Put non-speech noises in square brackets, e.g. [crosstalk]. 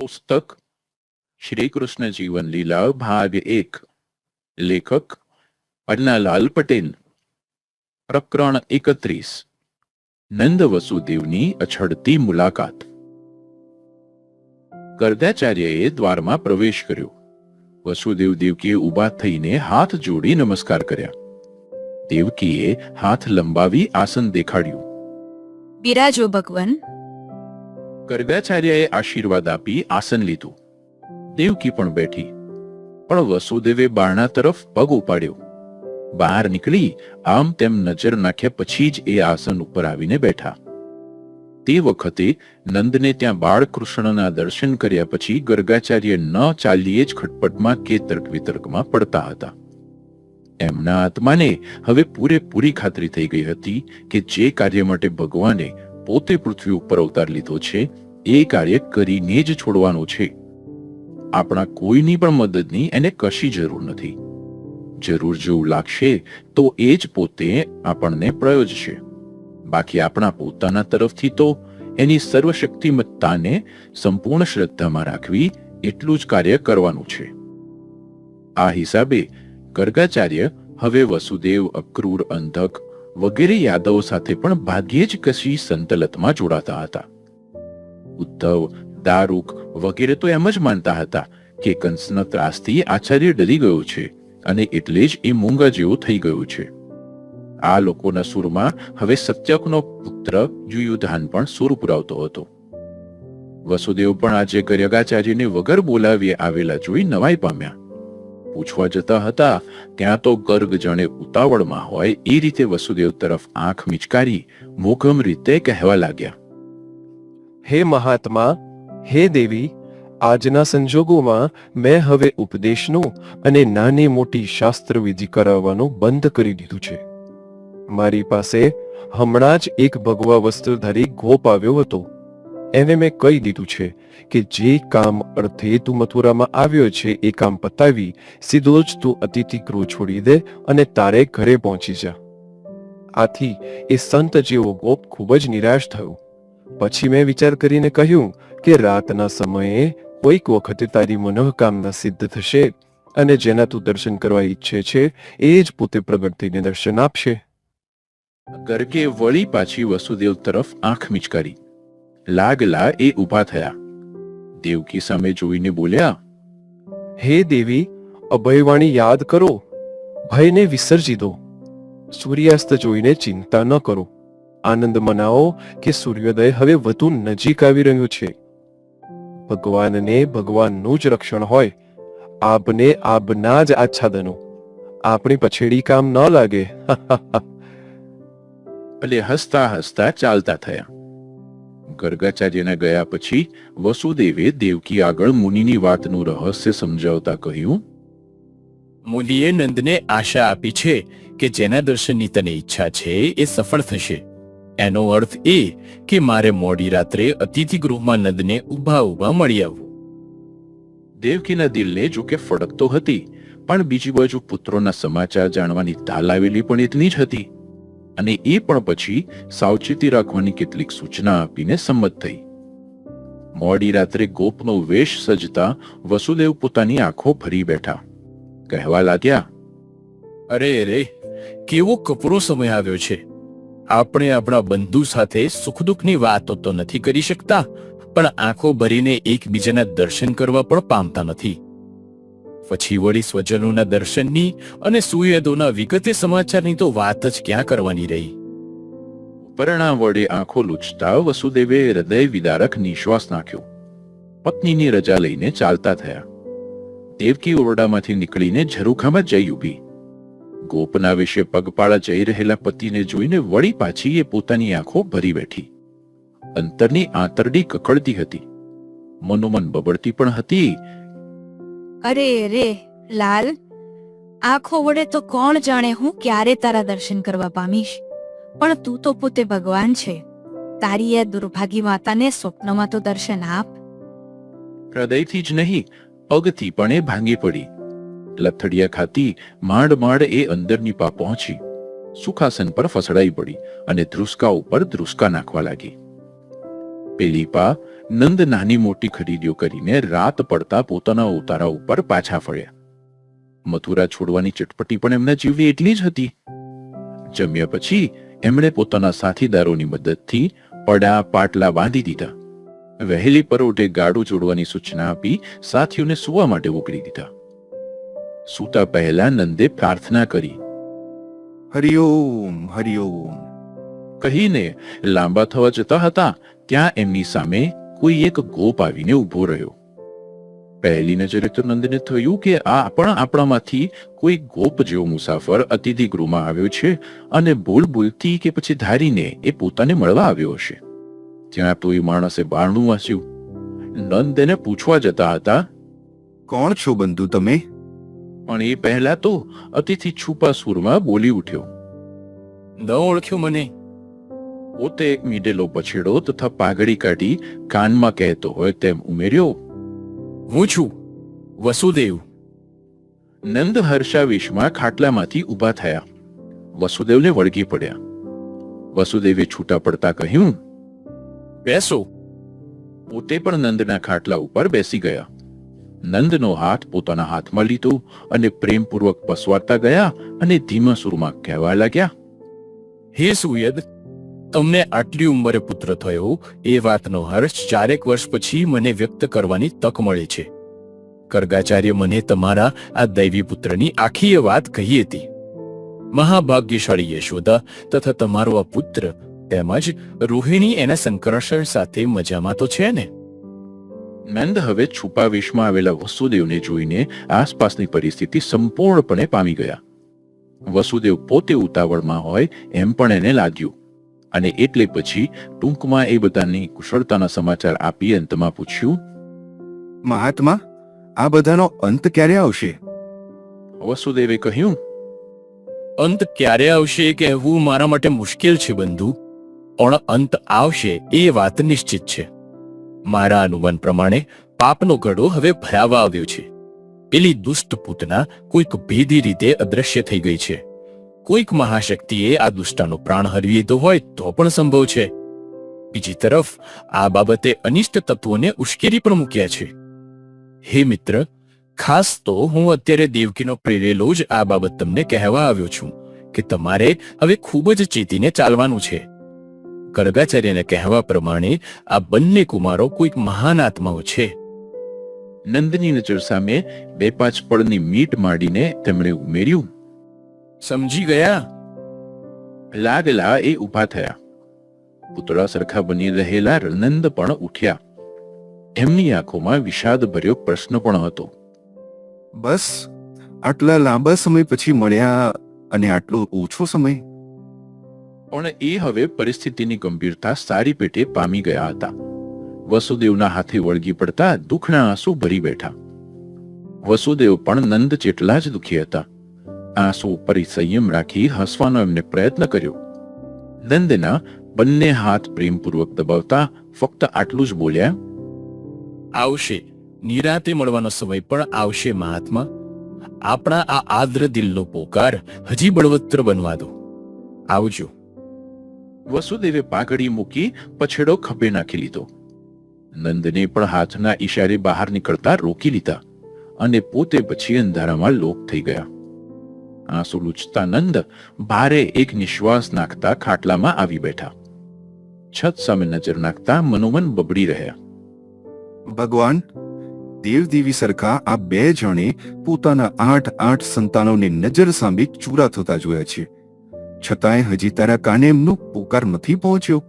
પુસ્તક શ્રી કૃષ્ણ જીવન લીલા ભાગ એક લેખક પન્નાલાલ પટેલ પ્રકરણ એકત્રીસ નંદ વસુદેવની અછડતી મુલાકાત ગર્ગાચાર્યએ દ્વારમાં પ્રવેશ કર્યો. વસુદેવ દેવકીએ ઊભા થઈને હાથ જોડી નમસ્કાર કર્યા. દેવકીએ હાથ લંબાવી આસન દેખાડ્યું. બિરાજો ભગવાન ગર્ગાચાર્યએ આશીર્વાદ આપી આસન લીધું. દેવકી પણ બેઠી. પણ વસુદેવે બારણા તરફ પગ ઉપાડ્યો. બહાર નીકળી આમ તેમ નજર નાખ્યા પછી જ એ આસન ઉપર આવીને બેઠા. તે વખતે નંદને ત્યાં બાળકૃષ્ણના દર્શન કર્યા પછી ગર્ગાચાર્ય ન ચાલીએ જ ખટપટમાં કે તર્ક વિતર્કમાં પડતા હતા. એમના આત્માને હવે પૂરેપૂરી ખાતરી થઈ ગઈ હતી કે જે કાર્ય માટે ભગવાને પોતે પૃથ્વી ઉપર અવતાર લીધો છે, એ કાર્ય કરીને જ છોડવાનો છે. આપણા કોઈની પણ મદદની એને કશી જરૂર નથી. જરૂર જેવું લાગશે તો એ જ પોતે આપણને પ્રયોજશે. બાકી આપણા પોતાના તરફથી તો એની સર્વશક્તિમત્તાને સંપૂર્ણ શ્રદ્ધામાં રાખવી એટલું જ કાર્ય કરવાનું છે. આ હિસાબે ગર્ગાચાર્ય હવે વસુદેવ અક્રૂર અંધક વગેરે યાદવો સાથે પણ ભાગ્યે જ કશી સંતલતમાં જોડાતા હતા. ઉદ્ધવ, દારૂક વગેરે તો એમ જ માનતા હતા કે કંસના ત્રાસથી આચાર્ય ડરી ગયો છે અને એટલે જ એ મૂંગા જેવો થઈ ગયો છે. આ લોકોના સુરમાં હવે સત્યકનો પુત્ર યુયુધાન પણ સુર પુરાવતો હતો. વસુદેવ પણ આજે ગર્ગાચાર્યને વગર બોલાવી આવેલા જોઈ નવાઈ પામ્યા. પૂછવા જતા હતા, ત્યાં તો ગર્ગ જાણે ઉતાવળમાં હોય એ રીતે વસુદેવ તરફ આંખ મિચકારી મોઘમ રીતે કહેવા લાગ્યા, હે મહાત્મા, હે દેવી, આજના સંજોગોમાં મેં હવે ઉપદેશનું અને નાની મોટી શાસ્ત્ર વિધિ કરાવવાનું બંધ કરી દીધું છે. મારી પાસે હમણાં જ એક ભગવા વસ્ત્રધારી ગોપ આવ્યો હતો. એને મેં કહી દીધું છે કે જે કામ અર્થે તું મથુરામાં આવ્યો છે, એ કામ પતાવી, સીધો જ તું અતિથિ ગૃહ છોડી દે અને તારે ઘરે પહોંચી જા. આથી એ સંત જેવો ગોપ ખૂબ જ નિરાશ થયો. પછી મેં વિચાર કરીને કહ્યું કે રાતના સમયે કોઈક વખતે તારી મનોકામના સિદ્ધ થશે અને જેના તું દર્શન કરવા ઈચ્છે છે, એ જ પોતે પ્રગટ થઈને દર્શન આપશે. ગર્ગે વળી પાછી વસુદેવ તરફ આંખ મિચકારી. લાગલા એ ઊભા થયા. દેવકી સામે જોઈને બોલ્યા હે દેવી અભયવાણી યાદ કરો. ભયને વિસર્જી દો. સૂર્યાસ્ત જોઈને ચિંતા ન કરો. આનંદ મનાવો કે સૂર્યોદય હવે વધુ નજીક આવી રહ્યો છે. ભગવાનને ભગવાનનું જ રક્ષણ હોય. આપને આપના જ આચ્છાદનો. આપણી પછેડી કામ ન લાગે. [laughs] એટલે હસતા હસતા ચાલતા થયા. ગર્ગાચાર્યના ગયા પછી વસુદેવે દેવકી આગળ મુનિની વાતનું રહસ્ય સમજાવતા કહ્યું મુનિએ નંદને આશા આપી છે કે જેના દર્શનની તને ઈચ્છા છે એ સફળ થશે. એનો અર્થ એ કે મારે મોડી રાત્રે અતિથિ ગૃહમાં નંદને ઊભા ઊભા મળી આવવું. દેવકીના દિલને જો કે ફડકતો હતી પણ બીજી બાજુ પુત્રોના સમાચાર જાણવાની તાલ આવેલી પણ એટલી જ હતી અને એ પણ પછી સાવચેતી રાખવાની કેટલીક સૂચના આપીને સંમત થઈ. મોડી રાત્રે ગોપનો વેશ સજતા વસુદેવ પોતાની આંખો ભરી બેઠા. કહેવા લાગ્યા, અરે અરે કેવો કપરો સમય આવ્યો છે. આપણે આપણા બંધુ સાથે સુખ દુઃખની વાતો તો નથી કરી શકતા, પણ આંખો ભરીને એકબીજાના દર્શન કરવા પણ પામતા નથી. પછી વળી સ્વજનોના દર્શનની અને સુયદોના વિગતે સમાચારની તો વાત જ ક્યાં કરવાની રહી? પરણા વડે આંખો લૂછતા વસુદેવે હૃદય વિદારક નિશ્વાસ નાખ્યો. પત્નીની રજા લઈને ચાલતા થયા. દેવકી ઓરડામાંથી નીકળીને ઝરૂખામાં જઈ ઊભી. ગોપના વિશે પગપાળા જઈ રહેલા પતિને જોઈને વળી પાછી એ પોતાની આંખો ભરી બેઠી. અંતરની આંતરડી કકળતી હતી. મનોમન બબડતી પણ હતી અરે રે, લાલ, આંખો વડે તો કોણ જાણે હું ક્યારે તારા દર્શન કરવા પામીશ? પણ તું તો પોતે ભગવાન છે. તારી એ દુર્ભાગી માતાને સ્વપ્નમાં તો દર્શન આપ. હૃદયથી જ નહીં, પગથી પણ એ ભાંગી પડી. લથડિયા ખાતી માંડ માંડ એ અંદરની પા પહોંચી. સુખાસન પર ફસડાઈ પડી અને ધ્રુસકા ઉપર ધ્રુસકા નાખવા લાગી. પેલી પા નંદ નાની મોટી ખરીદીઓ કરીને રાત પડતા પોતાના ઉતારા ઉપર પાછા ફર્યા. મથુરા છોડવાની ચટપટી પણ એમના જીવની એટલી જ હતી. જમ્યા પછી એમણે પોતાના સાથીદારોની મદદથી પડા પાટલા બાંધી દીધા. વહેલી પરોઢે ગાડું જોડવાની સૂચના આપી સાથીઓને સુવા માટે ઉકળી દીધા. સૂતા પહેલા નંદે પ્રાર્થના કરી. હરિઓમ હરિઓમ કહીને લાંબા થવા જતા હતા ત્યાં એમની સામે કોઈ એક ગોપ આવીને ઊભો રહ્યો. પહેલી નજરે તો નંદને થયું કે આ પણ આપણામાંથી કોઈ ગોપ જેવો મુસાફર અતિથિ ગૃહમાં આવ્યો છે અને ભૂલ ભૂલથી કે પછી ધારીને એ પોતાને મળવા આવ્યો હશે. ત્યાં તો એ માણસે બારણું વાંચ્યું. નંદ એને પૂછવા જતા હતા કોણ છો બંધુ તમે? પણ એ પહેલા તો અતિથિ છુપા સુરમાં બોલી ઉઠ્યો. ન ઓળખ્યો મને. પોતે એક મીડેલો પછેડો તથા પાઘડી કાઢી કાનમાં કહેતો હોય તેમ ઉમેર્યો, હું છું, વસુદેવ. નંદ હર્ષાવેશમાં ખાટલામાંથી ઊભા થયા. વસુદેવને વળગી પડ્યા. વસુદેવે છૂટા પડતા કહ્યું, બેસો. પોતે પણ નંદના ખાટલા ઉપર બેસી ગયા. નંદનો હાથ પોતાના હાથમાં લીધો અને પ્રેમપૂર્વક પસવાતા ગયા અને ધીમા સુરમાં કહેવા લાગ્યા, હે સુયદ તમને આટલી ઉંમરે પુત્ર થયો? એ વાતનો હર્ષ ચારેક વર્ષ પછી મને વ્યક્ત કરવાની તક મળે છે. કર્ગાચાર્ય મને તમારા આ દૈવી પુત્રની આખી એ વાત કહી હતી. મહાભાગ્યશાળી યશોદા, તથા તમારો આ પુત્ર, તેમજ રોહિણી એના સંકર્ષણ સાથે મજામાં તો છે ને? નંદ, હવે છુપાવેશમાં આવેલા વસુદેવને જોઈને આસપાસની પરિસ્થિતિ સંપૂર્ણપણે પામી ગયા. વસુદેવ પોતે ઉતાવળમાં હોય એમ પણ એને લાગ્યું. અને એટલે પછી ટૂંકમાં એ બધાની કુશળતાના સમાચાર આપી અંતમાં પૂછ્યું મહાત્મા આ બધાનો અંત ક્યારે આવશે? વસુદેવે કહ્યું અંત ક્યારે આવશે એ કહેવું મારા માટે મુશ્કેલ છે બંધુ પણ અંત આવશે એ વાત નિશ્ચિત છે. મારા અનુમાન પ્રમાણે પાપનો ઘડો હવે ભરાવા આવ્યો છે. પેલી દુષ્ટ પૂતના કોઈક ભેદી રીતે અદ્રશ્ય થઈ ગઈ છે. કોઈક મહાશક્તિએ આ દુષ્ટાનો પ્રાણ હરવી લીધો હોય તો પણ સંભવ છે. બીજી તરફ, આ બાબતે અનિષ્ટ તત્વોને ઉશ્કેરી પણ મૂક્યા છે. હે મિત્ર, ખાસ તો હું અત્યારે દેવકીનો પ્રેરેલો જ આ બાબત તમને કહેવા આવ્યો છું કે તમારે હવે ખૂબ જ ચેતીને ચાલવાનું છે. ગર્ગાચાર્યને કહેવા પ્રમાણે આ બંને કુમારો કોઈક મહાન આત્માઓ છે. નંદની નજર સામે બે પાંચ પળની મીટ માંડીને તેમણે ઉમેર્યું સમજી ગયા? લાગલા એ ઊભા થયા. પુતળા સરખા બની રહેલા રનંદ પણ ઉઠ્યા. એમની આંખોમાં વિષાદ ભર્યો પ્રશ્ન પણ હતો. બસ આટલા લાંબા સમય પછી મળ્યા અને આટલો ઓછો સમય? પણ એ હવે પરિસ્થિતિની ગંભીરતા સારી પેટે પામી ગયા હતા. વસુદેવના હાથે વળગી પડતા દુઃખના આંસુ ભરી બેઠા. વસુદેવ પણ નંદ જેટલા જ દુઃખી હતા. આંસુ ઉપર સંયમ રાખી હસવાનો એમને પ્રયત્ન કર્યો. નંદના બંને હાથ પ્રેમપૂર્વક દબાવતા ફક્ત આટલું જ બોલ્યા, આવશે. નિરાતે મળવાનો સમય પણ આવશે, મહાત્મા. આપણા આ આદ્ર દિલનો પોકાર હજી બળવત્તર બનવા દો. આવજો. વસુદેવે પાઘડી મૂકી પછેડો ખભે નાખી લીધો. નંદને પણ હાથના ઈશારે બહાર નીકળતા રોકી લીધા અને પોતે પછી અંધારામાં લોપ થઈ ગયા. આંસુ લૂછતા નંદ ભારે એક નિશ્વાસ નાખતા ખાટલામાં આવી બેઠા. છત સામે નજર નાખતા મનોમન બબડી રહ્યા. ભગવાન, દેવદેવી સરખા આ બે જણે પોતાના આઠ આઠ સંતાનોની નજર સામે ચૂરા થતા જોયા છે. છતાંય હજી તારા કાને એમનો પોકાર નથી પહોંચ્યો.